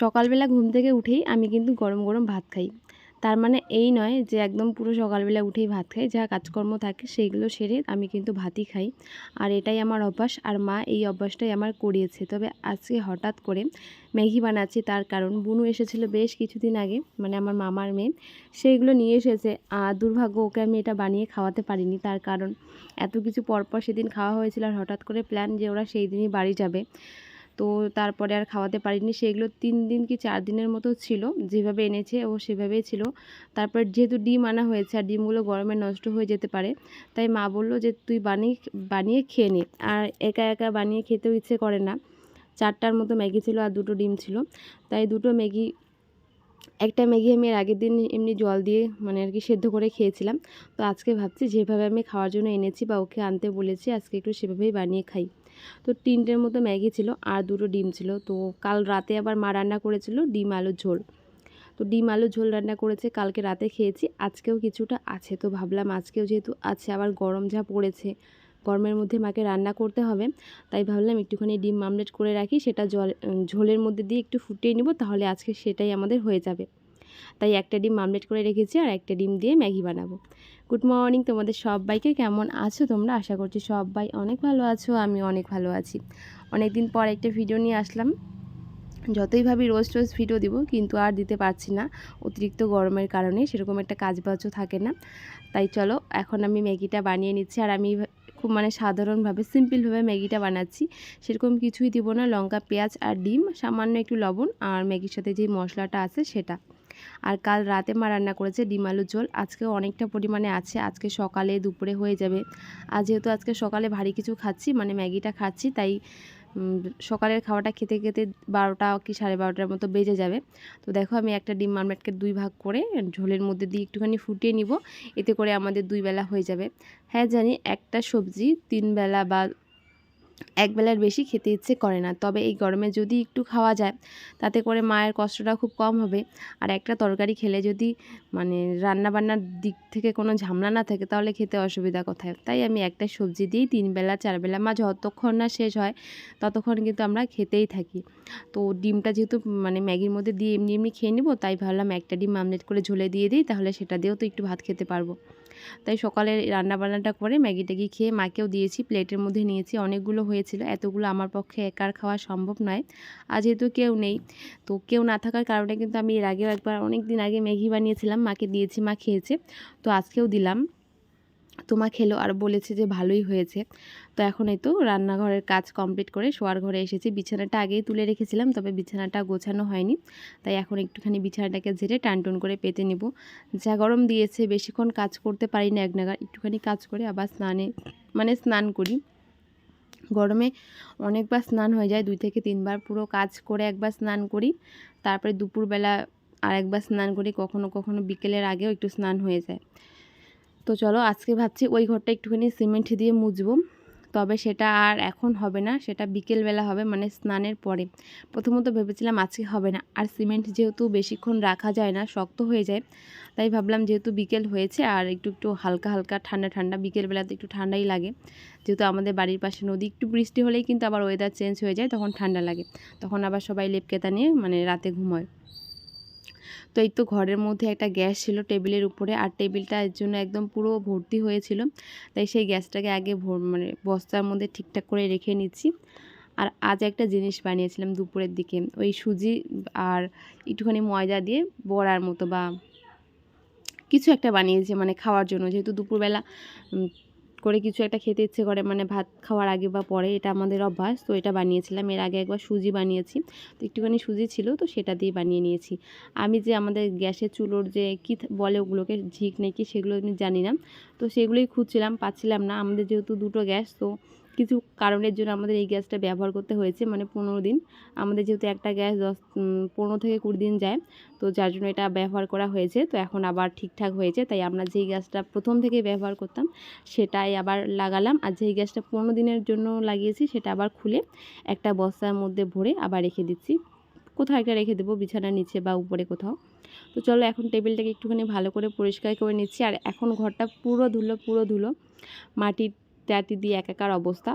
সকালবেলা ঘুম থেকে উঠেই আমি কিন্তু গরম গরম ভাত খাই। তার মানে এই নয় যে একদম পুরো সকালবেলা উঠেই ভাত খাই, যা কাজকর্ম থাকে সেইগুলো সেরে আমি কিন্তু ভাতই খাই। আর এটাই আমার অভ্যাস, আর মা এই অভ্যাসটাই আমার করিয়েছে। তবে আজকে হঠাৎ করে ম্যাগি বানাচ্ছি, তার কারণ বুনু এসেছিল বেশ কিছুদিন আগে মানে আমার মামার মেয়ে। সেইগুলো নিয়ে এসেছে। আর দুর্ভাগ্য, ওকে আমি এটা বানিয়ে খাওয়াতে পারিনি। তার কারণ এত কিছু পরপর সেদিন খাওয়া হয়েছিল, আর হঠাৎ করে প্ল্যান যে ওরা সেই দিনই বাড়ি যাবে। তো তারপরে আর খাওয়াতে পারিনি। সেগুলো তিন দিন কি চার দিনের মতো ছিল, যেভাবে এনেছে ও সেভাবেই ছিল। তারপর যেহেতু ডিম আনা হয়েছে আর ডিমগুলো গরমে নষ্ট হয়ে যেতে পারে, তাই মা বলল যে তুই বানিয়ে বানিয়ে খেয়ে নে। আর একা একা বানিয়ে খেতেও ইচ্ছে করে না। চারটার মতো ম্যাগি ছিল আর দুটো ডিম ছিল। তাই দুটো ম্যাগি, একটা ম্যাগি আমি এর আগের দিন এমনি জল দিয়ে মানে আর কি সেদ্ধ করে খেয়েছিলাম। তো আজকে ভাবছি যেভাবে আমি খাওয়ার জন্য এনেছি বা ওকে আনতে বলেছি, আজকে একটু সেভাবেই বানিয়ে খাই। তো তিনটের মতো ম্যাগি ছিল আর দুটো ডিম ছিল। তো কাল রাতে আবার মা রান্না করেছিল ডিম আলুর ঝোল। তো ডিম আলুর ঝোল রান্না করেছে, কালকে রাতে খেয়েছি, আজকেও কিছুটা আছে তো ভাবলাম আজকেও যেহেতু আছে, আবার গরম যা পড়েছে, গরমের মধ্যে মাকে রান্না করতে হবে, তাই ভাবলাম একটুখানি ডিম মামলেট করে রাখি, সেটা জল ঝোলের মধ্যে দিয়ে একটু ফুটিয়ে নিব, তাহলে আজকে সেটাই আমাদের হয়ে যাবে। তাই একটা ডিম মামলেট করে রেখেছি আর একটা ডিম দিয়ে ম্যাগি বানাবো। গুড মর্নিং তোমাদের সবাইকে, কেমন আছো তোমরা? আশা করছি সবাই অনেক ভালো আছো, আমি অনেক ভালো আছি। অনেক দিন পর একটা ভিডিও নিয়ে আসলাম। যতই ভাবি রোজ রোজ ভিডিও দিব, কিন্তু আর দিতে পারছি না। অতিরিক্ত গরমের কারণে সেরকম একটা কাজ বাজও থাকে না। তাই চলো, এখন আমি ম্যাগিটা বানিয়ে নিচ্ছি আর আমি খুব মানে সাধারণভাবে সিম্পলভাবে ম্যাগিটা বানাচ্ছি। সেরকম কিছুই দিব না, লঙ্কা, পেঁয়াজ আর ডিম, সামান্য একটু লবণ আর ম্যাগির সাথে যে মশলাটা আছে সেটা। আর কাল রাতে মা রান্না করেছে ডিম আলুর ঝোল। আজকেও অনেকটা পরিমাণে আছে, আজকে সকালে দুপুরে হয়ে যাবে। আর যেহেতু আজকে সকালে ভারী কিছু খাচ্ছি মানে ম্যাগিটা খাচ্ছি, তাই সকালের খাওয়াটা খেতে খেতে বারোটা কি সাড়ে বারোটার মতো বেজে যাবে। তো দেখো আমি একটা ডিম মামলেটকে দুই ভাগ করে ঝোলের মধ্যে দিয়ে একটুখানি ফুটিয়ে নিব। এতে করে আমাদের দুই বেলা হয়ে যাবে। হ্যাঁ জানি একটা সবজি তিন বেলা বা এক বেলার বেশি খেতে ইচ্ছে করে না। তবে এই গরমে যদি একটু খাওয়া যায়, তাতে করে মায়ের কষ্টটা খুব কম হবে। আর একটা তরকারি খেলে যদি মানে রান্না বান্নার দিক থেকে কোনো ঝামেলা না থাকে, তাহলে খেতে অসুবিধা কোথায়? তাই আমি একটা সবজি দিই, তিন বেলা, চার বেলা। মা যতক্ষণ না শেষ হয়, ততক্ষণ কিন্তু আমরা খেতেই থাকি। তো ডিমটা যেহেতু মানে ম্যাগির মধ্যে দিয়ে এমনি এমনি খেয়ে নেব, তাই ভাবলাম একটা ডিম আমলেট করে ঝোলে দিয়ে দিই, তাহলে সেটা দিয়েও তো একটু ভাত খেতে পারব। তাই সকালে রান্না বান্নাটা করে ম্যাগি ট্যাগি খেয়ে মাকেও দিয়েছি, প্লেটের মধ্যে নিয়েছি অনেকগুলো হয়েছিল, এতগুলো আমার পক্ষে একার খাওয়া সম্ভব নয়। আর যেহেতু কেউ নেই, তো কেউ না থাকার কারণে কিন্তু আমি এর আগেও একবার অনেক দিন আগে ম্যাগি বানিয়েছিলাম, মাকে দিয়েছি, মা খেয়েছে, তো আজকেও দিলাম। তোমা খেলো আর বলেছে যে ভালোই হয়েছে। তো এখন এই তো রান্নাঘরের কাজ কমপ্লিট করে শোয়ার ঘরে এসেছি। বিছানাটা আগেই তুলে রেখেছিলাম, তবে বিছানাটা গোছানো হয়নি। তাই এখন একটুখানি বিছানাটাকে ঝেড়ে টানটুন করে পেতে নিব। যা গরম দিয়েছে, বেশিক্ষণ কাজ করতে পারি না এক নাগার একটুখানি কাজ করে আবার স্নানে মানে স্নান করি। গরমে অনেকবার স্নান হয়ে যায়, দুই থেকে তিনবার পুরো কাজ করে একবার স্নান করি। তারপরে দুপুরবেলা আর একবার স্নান করি, কখনো কখনো বিকেলের আগেও একটু স্নান হয়ে যায়। তো চলো আজকে ভাবছি ওই ঘরটা একটুখানি সিমেন্ট দিয়ে মুছবো তবে সেটা আর এখন হবে না, সেটা বিকেলবেলা হবে মানে স্নানের পরে। প্রথমত ভেবেছিলাম আজকে হবে না, আর সিমেন্ট যেহেতু বেশিক্ষণ রাখা যায় না, শক্ত হয়ে যায়, তাই ভাবলাম যেহেতু বিকেল হয়েছে, আর একটু একটু হালকা হালকা ঠান্ডা ঠান্ডা, বিকেলবেলাতে একটু ঠান্ডাই লাগে। যেহেতু আমাদের বাড়ির পাশে নদী, একটু বৃষ্টি হলেই কিন্তু আবার ওয়েদার চেঞ্জ হয়ে যায়, তখন ঠান্ডা লাগে। তখন আবার সবাই লেপকেতা নিয়ে মানে রাতে ঘুমোয়। তো এই তো ঘরের মধ্যে একটা গ্যাস ছিল টেবিলের উপরে, আর টেবিলটা এর জন্য একদম পুরো ভর্তি হয়েছিল। তাই সেই গ্যাসটাকে আগে মানে বস্তার মধ্যে ঠিকঠাক করে রেখে নিচ্ছি। আর আজ একটা জিনিস বানিয়েছিলাম দুপুরের দিকে, ওই সুজি আর একটুখানি ময়দা দিয়ে বড়ার মতো বা কিছু একটা বানিয়েছে মানে খাওয়ার জন্য। যেহেতু দুপুরবেলা করে কিছু একটা খেতে ইচ্ছে করে মানে ভাত খাওয়ার আগে বা পরে, এটা আমাদের অভ্যাস। তো এটা বানিয়েছিলাম। এর আগে একবার সুজি বানিয়েছি। তো একটুখানি সুজি ছিল, তো সেটা দিয়ে বানিয়ে নিয়েছি। আমি যে আমাদের গ্যাসের চুলোর যে কী বলে ওগুলোকে, ঝিক নাকি, সেগুলো আমি জানি না। তো সেগুলোই খুঁজছিলাম, পাচ্ছিলাম না। আমাদের যেহেতু দুটো গ্যাস, তো কিছু কারণের জন্য আমাদের এই গ্যাসটা ব্যবহার করতে হয়েছে মানে পনেরো দিন। আমাদের যেহেতু একটা গ্যাস দশ পনেরো থেকে কুড়ি দিন যায়, তো যার জন্য এটা ব্যবহার করা হয়েছে। তো এখন আবার ঠিকঠাক হয়েছে, তাই আমরা যেই গ্যাসটা প্রথম থেকে ব্যবহার করতাম, সেটাই আবার লাগালাম। আর যেই গ্যাসটা পনেরো দিনের জন্য লাগিয়েছি, সেটা আবার খুলে একটা বস্তার মধ্যে ভরে আবার রেখে দিচ্ছি। কোথাও একটা রেখে দেবো, বিছানার নিচে বা উপরে কোথাও। তো চলো এখন টেবিলটাকে একটুখানি ভালো করে পরিষ্কার করে নিচ্ছি। আর এখন ঘরটা পুরো ধুলো পুরো ধুলো। মাটির ট্যাটি দিয়ে একাকার অবস্থা।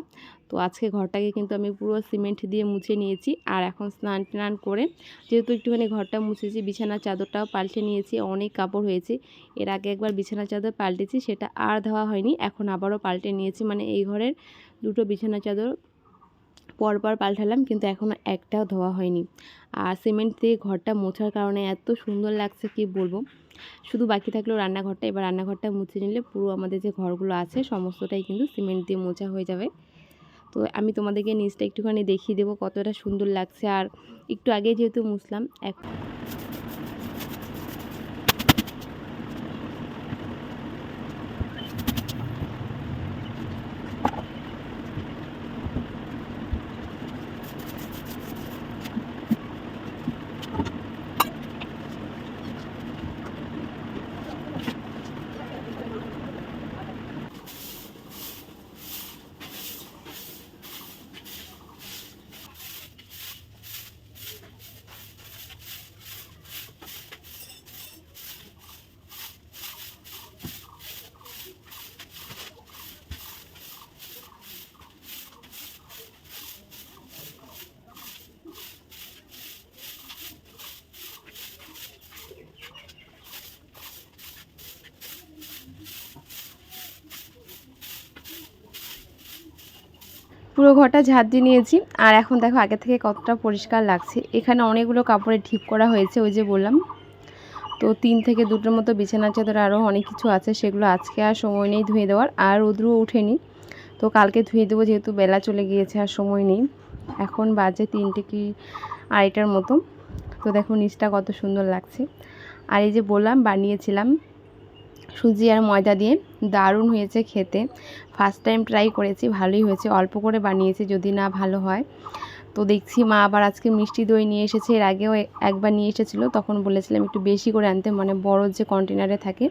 তো আজকে ঘরটাকে কিন্তু আমি পুরো সিমেন্ট দিয়ে মুছে নিয়েছি। আর এখন স্নান টান করে যেহেতু একটুখানি ঘরটা মুছেছি, বিছানার চাদরটাও পাল্টে নিয়েছি, অনেক কাপড় হয়েছে। এর আগে একবার বিছানার চাদর পাল্টেছি, সেটা আর ধোয়া হয়নি, এখন আবারও পাল্টে নিয়েছি। মানে এই ঘরের দুটো বিছানা চাদর পরপর পাল্টালাম, কিন্তু এখনও একটাও ধোয়া হয়নি। আর সিমেন্ট দিয়ে ঘরটা মোছার কারণে এত সুন্দর লাগছে, কি বলব? শুধু বাকি থাকল রান্নাঘরটা। এবার রান্নাঘরটা মুছে নিলে পুরো আমাদের যে ঘরগুলো আছে, সমস্তটাই কিন্তু সিমেন্ট দিয়ে মোছা হয়ে যাবে। তো আমি তোমাদেরকে নিচটা একটুখানি দেখিয়ে দেবো কতটা সুন্দর লাগছে। আর একটু আগে যেহেতু মুছলাম, এখন পুরো ঘরটা ঝাঁট দিয়ে নিয়েছি। আর এখন দেখো আগে থেকে কতটা পরিষ্কার লাগছে। এখানে অনেকগুলো কাপড়ে ঢিপ করা হয়েছে, ওই যে বললাম। তো তিন থেকে দুটোর মতো বিছানার চাদর আরও অনেক কিছু আছে, সেগুলো আজকে আর সময় নেই ধুয়ে দেওয়ার। আর রোদ্রুও উঠেনি তো কালকে ধুয়ে দেবো যেহেতু বেলা চলে গিয়েছে আর সময় নেই। এখন বাজে তিনটে কি আড়াইটার মতো। তো দেখো নিচটা কত সুন্দর লাগছে। আর এই যে বললাম, বানিয়েছিলাম সুজি আর ময়দা দিয়ে দারুণ হয়েছে খেতে। ফার্স্ট টাইম ট্রাই করেছি, ভালোই হয়েছে। অল্প করে বানিয়েছি, যদি না ভালো হয়। তো দেখছি মা আবার আজকে মিষ্টি দই নিয়ে এসেছে। এর আগেও একবার নিয়ে এসেছিল, তখন বলেছিলাম একটু বেশি করে আনতে মানে বড় যে কন্টেনারে থাকে।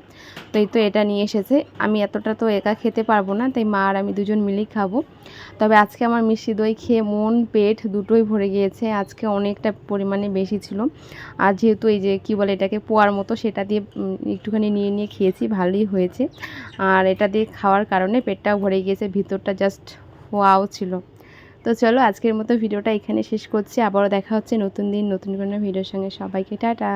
তো এই তো এটা নিয়ে এসেছে। আমি এতটা তো একা খেতে পারব না, তাই মা আর আমি দুজন মিলেই খাব। তবে আজকে আমার মিষ্টি দই খেয়ে মন, পেট দুটোই ভরে গিয়েছে। আজকে অনেকটা পরিমাণে বেশি ছিল। আর যেহেতু এই যে কি বলে এটাকে পোয়ার মতো, সেটা দিয়ে একটুখানি নিয়ে নিয়ে খেয়েছি, ভালোই হয়েছে। আর এটা দিয়ে খাওয়ার কারণে পেটটাও ভরে গিয়েছে, ভিতরটা জাস্ট ওয়াও ছিল। তো চলো আজকের মতো ভিডিওটা এখানে শেষ করছি। আবারও দেখা হচ্ছে নতুন দিন, নতুন কোনো ভিডিওর সঙ্গে। সবাইকে টাটা।